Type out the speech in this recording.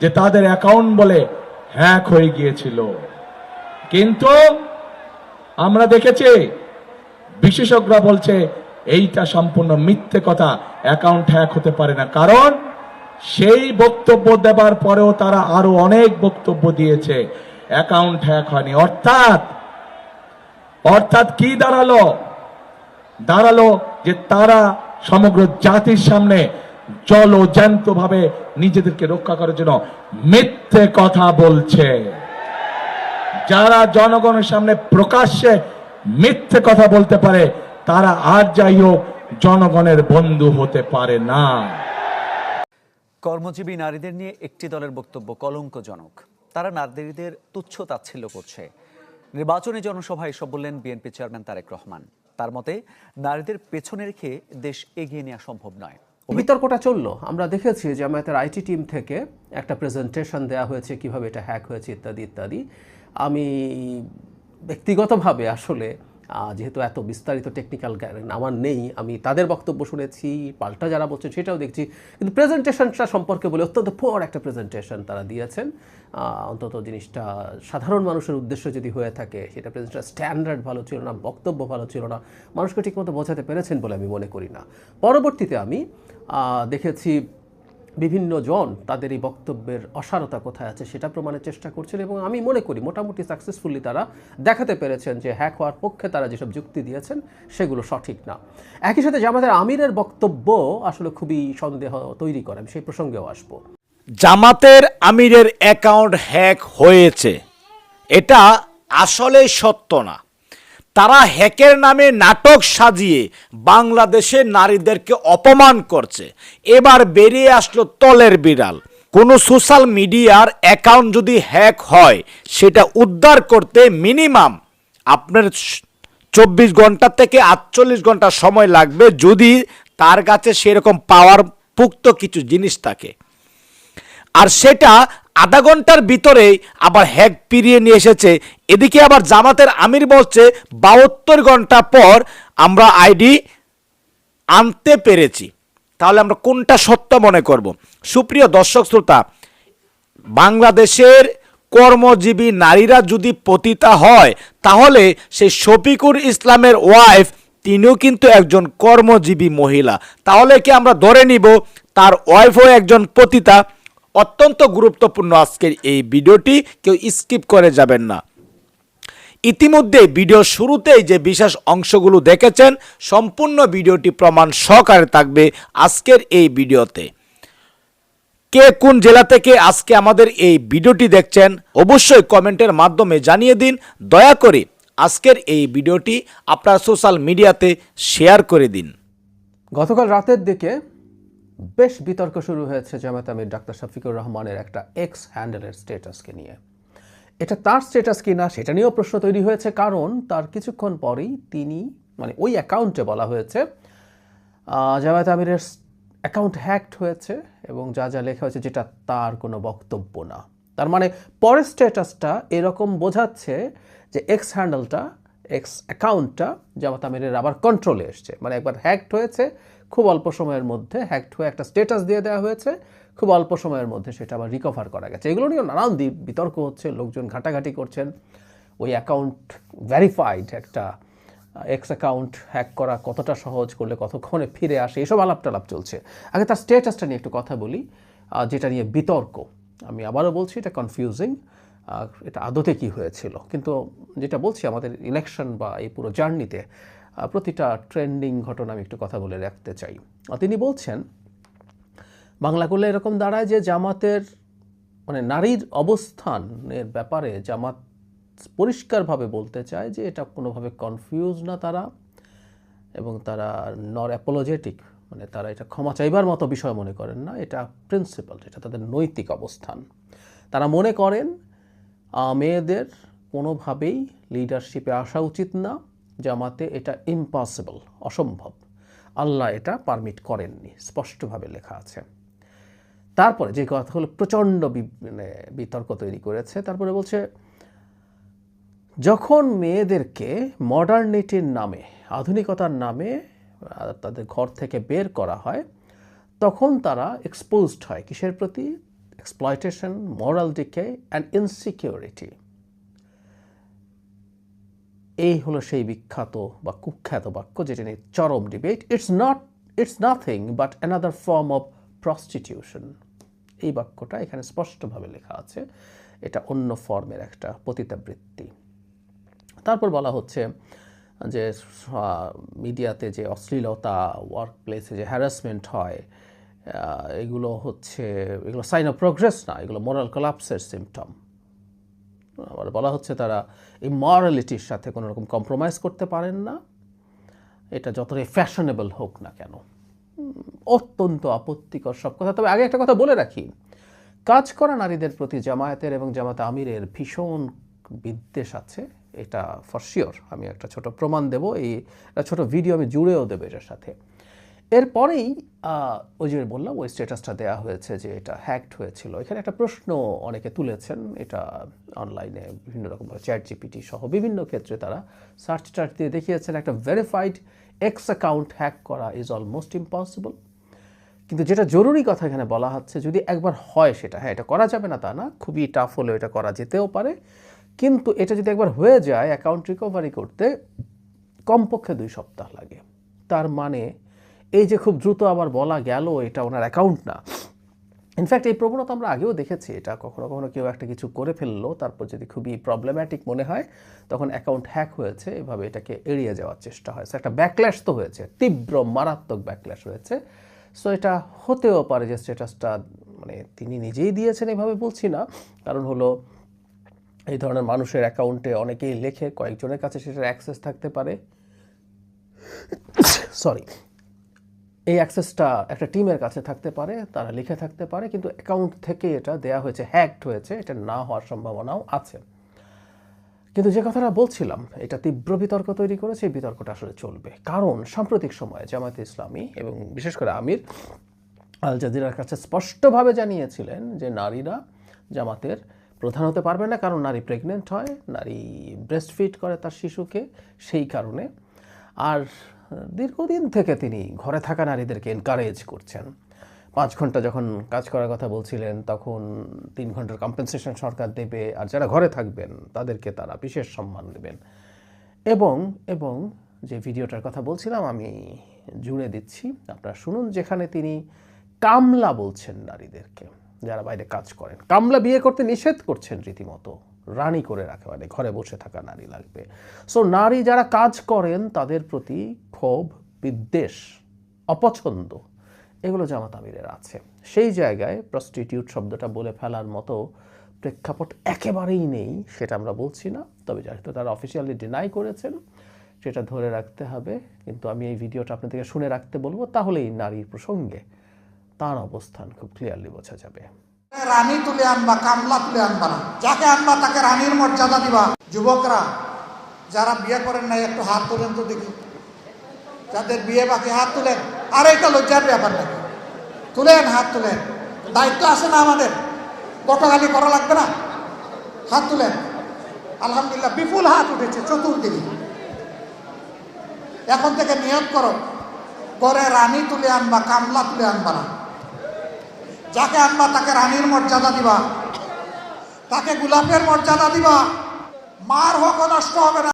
যে তাদের অ্যাকাউন্ট বলে হ্যাক হয়ে গিয়েছিল। কিন্তু আমরা দেখেছি, বিশেষজ্ঞরা বলছে, এইটা সম্পূর্ণ মিথ্যে কথা অ্যাকাউন্ট হ্যাক হতে পারে না। কারণ সেই বক্তব্য দেবার পরেও তারা আরও অনেক বক্তব্য দিয়েছে অ্যাকাউন্ট হ্যাক হয়নি। অর্থাৎ অর্থাৎ কি দাঁড়াল? দাঁড়াল যে তারা সমগ্র জাতির সামনে জলজ্যান্ত ভাবে নিজেদেরকে রক্ষা করার জন্য মিথ্যে কথা বলছে। যারা জনগণের সামনে প্রকাশ্যে মিথ্যে কথা বলতে পারে, তারা আর যাই হোক জনগণের বন্ধু হতে পারে না। কর্মজীবী নারীদের নিয়ে একটি দলের বক্তব্য কলঙ্কজনক। তারা নারীদের তুচ্ছ তাচ্ছিল্য করছে। নির্বাচনী জনসভায় এসব বললেন বিএনপি চেয়ারম্যান তারেক রহমান। তার মতে, নারীদের পেছনে রেখে দেশ এগিয়ে নেওয়া সম্ভব নয়। বিতর্কটা চলল। আমরা দেখেছি যে আমাদের আইটি টিম থেকে একটা প্রেজেন্টেশন দেওয়া হয়েছে, কীভাবে এটা হ্যাক হয়েছে ইত্যাদি ইত্যাদি। আমি ব্যক্তিগতভাবে আসলে যেহেতু এত বিস্তারিত টেকনিক্যাল জ্ঞান আমার নেই, আমি তাদের বক্তব্য শুনেছি, পাল্টা যারা বলছেন সেটাও দেখছি। কিন্তু প্রেজেন্টেশনটা সম্পর্কে বলে অত্যন্ত পোর একটা প্রেজেন্টেশন তারা দিয়েছেন। অন্তত জিনিসটা সাধারণ মানুষের উদ্দেশ্য যদি হয়ে থাকে, সেটা প্রেজেন্টেশন স্ট্যান্ডার্ড ভালো ছিল না, বক্তব্য ভালো ছিল না, মানুষকে ঠিকমতো বোঝাতে পেরেছেন বলে আমি মনে করি না। পরবর্তীতে আমি দেখেছি বিভিন্ন জন তাদের এই বক্তব্যের অসারতা কোথায় আছে সেটা প্রমাণের চেষ্টা করছেন এবং আমি মনে করি মোটামুটি সাকসেসফুলি তারা দেখাতে পেরেছেন যে হ্যাক হওয়ার পক্ষে তারা যেসব যুক্তি দিয়েছেন সেগুলো সঠিক না। একই সাথে জামাতের আমিরের বক্তব্য আসলে খুবই সন্দেহ তৈরি করে, আমি সেই প্রসঙ্গেও আসব। জামাতের আমিরের অ্যাকাউন্ট হ্যাক হয়েছে। এটা আসলে সত্য না। তারা হ্যাকের নামে নাটক সাজিয়ে বাংলাদেশের নারীদেরকে অপমান করছে। এবার বেরিয়ে আসলো তলের বিড়াল। কোনো সোশ্যাল মিডিয়ার অ্যাকাউন্ট যদি হ্যাক হয়, সেটা উদ্ধার করতে মিনিমাম আপনার চব্বিশ ঘণ্টা থেকে আটচল্লিশ ঘণ্টা সময় লাগবে যদি তার কাছে সেরকম পাওয়ার পুক্ত কিছু জিনিস থাকে। আর সেটা আধা ঘণ্টার ভিতরেই আবার হ্যাক পিরিয়ে নিয়ে এসেছে। এদিকে আবার জামাতের আমির বলছে, বাহাত্তর ঘণ্টা পর আমরা আইডি আনতে পেরেছি। তাহলে আমরা কোনটা সত্য মনে করব? সুপ্রিয় দর্শক শ্রোতা, বাংলাদেশের কর্মজীবী নারীরা যদি পতিতা হয়, তাহলে সেই শফিকুর ইসলামের ওয়াইফ, তিনিও কিন্তু একজন কর্মজীবী মহিলা। তাহলে কি আমরা ধরে নিব, তার ওয়াইফও একজন পতিতা? অত্যন্ত গুরুত্বপূর্ণ আজকের এই ভিডিওটি। কেউ স্কিপ করে যাবেন না। ইতিমধ্যে ভিডিও শুরুতেই যে বিশেষ অংশগুলো দেখেছেন, সম্পূর্ণ ভিডিওটি প্রমাণ সহকারে থাকবে আজকের এই ভিডিওতে। কে কোন জেলা থেকে আজকে আমাদের এই ভিডিওটি দেখছেন, অবশ্যই কমেন্টের মাধ্যমে জানিয়ে দিন। দয়া করে আজকের এই ভিডিওটি আপনার সোশ্যাল মিডিয়াতে শেয়ার করে দিন। গতকাল রাতের দিকে বেশ বিতর্ক শুরু হয়েছে জামাত আমির ডাক্তার শফিকুর রহমানের একটা এক্স হ্যান্ডেলের স্ট্যাটাসকে নিয়ে। এটা তার স্ট্যাটাস কিনা সেটা নিয়েও প্রশ্ন তৈরি হয়েছে, কারণ তার কিছুক্ষণ পরেই তিনি মানে ওই অ্যাকাউন্টে বলা হয়েছে জামায়াত আমিরের অ্যাকাউন্ট হ্যাকড হয়েছে এবং যা যা লেখা হয়েছে যেটা তার কোনো বক্তব্য না। তার মানে পরের স্ট্যাটাসটা এরকম বোঝাচ্ছে যে এক্স হ্যান্ডেলটা এক্স অ্যাকাউন্টটা জামাত আমিরের আবার কন্ট্রোলে এসছে। মানে একবার হ্যাকড হয়েছে, খুব অল্প সময়ের মধ্যে হ্যাকড হয়ে একটা স্টেটাস দিয়ে দেওয়া হয়েছে, খুব অল্প সময়ের মধ্যে সেটা আবার রিকভার করা গেছে। এগুলো নিয়েও নানান বিতর্ক হচ্ছে, লোকজন ঘাটাঘাটি করছেন। ওই অ্যাকাউন্ট ভ্যারিফাইড একটা এক্স অ্যাকাউন্ট হ্যাক করা কতটা সহজ, করলে কতক্ষণে ফিরে আসে, এসব আলাপ টালাপ চলছে। আগে তার স্টেটাসটা নিয়ে একটু কথা বলি। যেটা নিয়ে বিতর্ক, আমি আবারও বলছি, এটা কনফিউজিং এটা আদতে কি হয়েছিল? কিন্তু যেটা বলছি, আমাদের ইলেকশন বা এই পুরো জার্নিতে প্রতিটা ট্রেন্ডিং ঘটনা আমি একটু কথা বলে রাখতে চাই। তিনি বলছেন, বাংলা করলে এরকম দাঁড়ায় যে জামাতের মানে নারীর অবস্থানের ব্যাপারে জামাত পরিষ্কারভাবে বলতে চায় যে এটা কোনোভাবে কনফিউজ না তারা এবং তারা নর অ্যাপোলজেটিক মানে তারা এটা ক্ষমা চাইবার মতো বিষয় মনে করেন না, এটা প্রিন্সিপাল এটা তাদের নৈতিক অবস্থান। তারা মনে করেন মেয়েদের কোনোভাবেই লিডারশিপে আসা উচিত না, জামাতে এটা ইম্পসিবল অসম্ভব। আল্লাহ এটা পারমিট করেননি, স্পষ্টভাবে লেখা আছে। তারপরে যে কথাগুলো প্রচণ্ড বি- মানে বিতর্ক তৈরি করেছে, তারপরে বলছে, যখন মেয়েদেরকে মডার্নিটির নামে, আধুনিকতার নামে তাদের ঘর থেকে বের করা হয়, তখন তারা এক্সপোজড হয়। কিসের প্রতি? Exploitation, moral decay, and insecurity. এই হলো সেই বিখ্যাত বা কুখ্যাত বাক্য যেটা নিয়ে চরম debate it's not it's nothing but another form of prostitution এই বাক্যটা এখানে স্পষ্টভাবে লেখা আছে। এটা অন্য ফর্মের একটা পতিতাবৃত্তি। তারপর বলা হচ্ছে যে মিডিয়াতে যে অশ্লীলতা ওয়ার্ক প্লেসে যে হ্যারাসমেন্ট হয় এগুলো হচ্ছে, এগুলো সাইন অফ প্রোগ্রেস না, এগুলো মোরাল কলাপসের সিমটম আবার বলা হচ্ছে তারা এই মরালিটির সাথে কোনো রকম কম্প্রোমাইজ করতে পারেন না। এটা যতটাই ফ্যাশনেবল হোক না কেন। অত্যন্ত আপত্তিকর সব কথা। তবে আগে একটা কথা বলে রাখি। কাজ করা নারীদের প্রতি জামায়াতের এবং জামাত আমিরের ভীষণ বিদ্বেষ আছে, এটা ফর শিওর আমি একটা ছোট প্রমাণ দেব, এই ছোট ভিডিও আমি জুড়েও দেবো এটার সাথে। এরপরেই ওই যে বললাম, ওই স্ট্যাটাসটা দেওয়া হয়েছে যে এটা হ্যাকড হয়েছিল। এখানে একটা প্রশ্ন অনেকে তুলেছেন, এটা অনলাইনে বিভিন্ন রকম চ্যাট জিপিটি সহ বিভিন্ন ক্ষেত্রে তারা সার্চ টার্চ দিয়ে দেখিয়েছেন, একটা ভেরিফাইড এক্স অ্যাকাউন্ট হ্যাক করা ইজ অলমোস্ট ইম্পসিবল কিন্তু যেটা জরুরি কথা এখানে বলা হচ্ছে, যদি একবার হয় সেটা হ্যাঁ এটা করা যাবে না তা না, খুবই টাফ হলেও এটা করা যেতেও পারে। কিন্তু এটা যদি একবার হয়ে যায় অ্যাকাউন্ট রিকভারি করতে কমপক্ষে দুই সপ্তাহ লাগে। তার মানে এই যে খুব দ্রুত আবার বলা গেল, এটা ওনার অ্যাকাউন্ট না। ইনফ্যাক্ট এই প্রবণতা আমরা আগেও দেখেছি, এটা কখনো কখনো কেউ একটা কিছু করে ফেলল, তারপর যদি খুবই প্রবলেম্যাটিক মনে হয়, তখন অ্যাকাউন্ট হ্যাক হয়েছে, এভাবে এটাকে এড়িয়ে যাওয়ার চেষ্টা হয়। একটা ব্যাকল্যাশ তো হয়েছে, তীব্র মারাত্মক ব্যাকল্যাশ হয়েছে। সো এটা হতেও পারে যে স্ট্যাটাসটা মানে তিনি নিজেই দিয়েছেন, এভাবে বলছি না। কারণ হলো, এই ধরনের মানুষের অ্যাকাউন্টে অনেকেই লেখে, কয়েকজনের কাছে সেটার অ্যাক্সেস থাকতে পারে। সরি এই অ্যাক্সেসটা একটা টিমের কাছে থাকতে পারে, তারা লিখে থাকতে পারে, কিন্তু অ্যাকাউন্ট থেকে এটা দেয়া হয়েছে, হ্যাকড হয়েছে, এটা না হওয়ার সম্ভাবনাও আছে। কিন্তু যে কথাটা বলছিলাম, এটা তীব্র বিতর্ক তৈরি করেছে, এই বিতর্কটা আসলে চলবে। কারণ সাম্প্রতিক সময়ে জামায়াতে ইসলামী এবং বিশেষ করে আমির আল জাজিরার কাছে স্পষ্টভাবে জানিয়েছিলেন যে নারীরা জামাতের প্রধান হতে পারবে না, কারণ নারী প্রেগনেন্ট হয়, নারী ব্রেস্ট ফিট করে তার শিশুকে, সেই কারণে। আর দীর্ঘদিন থেকে তিনি ঘরে থাকা নারীদেরকে এনকারেজ করছেন। পাঁচ ঘণ্টা যখন কাজ করার কথা বলছিলেন, তখন তিন ঘণ্টার কম্পেনসেশন সরকার দেবে আর যারা ঘরে থাকবেন, তাদেরকে তারা বিশেষ সম্মান দেবেন। এবং এবং যে ভিডিওটার কথা বলছিলাম, আমি জুড়ে দিচ্ছি। আপনারা শুনুন যেখানে তিনি কামলা বলছেন নারীদেরকে, যারা বাইরে কাজ করেন। কামলা বিয়ে করতে নিষেধ করছেন রীতিমতো। রানী করে রাখে মানে ঘরে বসে থাকা নারী লাগবে। সো নারী যারা কাজ করেন, তাদের প্রতি ক্ষোভ, বিদ্বেষ, অপছন্দ, এগুলো জামাত আমিরের আছে। সেই জায়গায় প্রস্টিটিউট শব্দটা বলে ফেলার মতো প্রেক্ষাপট একেবারেই নেই, সেটা আমরা বলছি না। তবে যেহেতু তারা অফিসিয়ালি ডিনাই করেছেন, সেটা ধরে রাখতে হবে। কিন্তু আমি এই ভিডিওটা আপনাদেরকে শুনে রাখতে বলব, তাহলেই নারীর প্রসঙ্গে তার অবস্থান খুব ক্লিয়ারলি বোঝা যাবে। রানী তুলে আনবা, কামলা তুলে আনবা না। যাকে আনবা, তাকে রানীর মর্যাদা দিবা। যুবকরা, যারা বিয়ে করেন নাই, একটু হাত তোলেন তো দেখি। যাদের বিয়ে বাকি, হাত তুলেন। আর এটা লজ্জার ব্যাপার নাকি? তুলেন, হাত তুলেন। দায়িত্ব আছে না আমাদের? গতকালি করা লাগবে না? হাত তুলেন। আলহামদুলিল্লাহ, বিপুল হাত উঠেছে, চতুর্দিকে। এখন থেকে নিয়োগ করো। করে রানী তুলে আনবা, কামলা তুলে আনবা না। যাকে আনবা তাকে রানীর মর্যাদা দিবা, তাকে গোলাপের মর্যাদা দিবা, মার হক নষ্ট হবে না।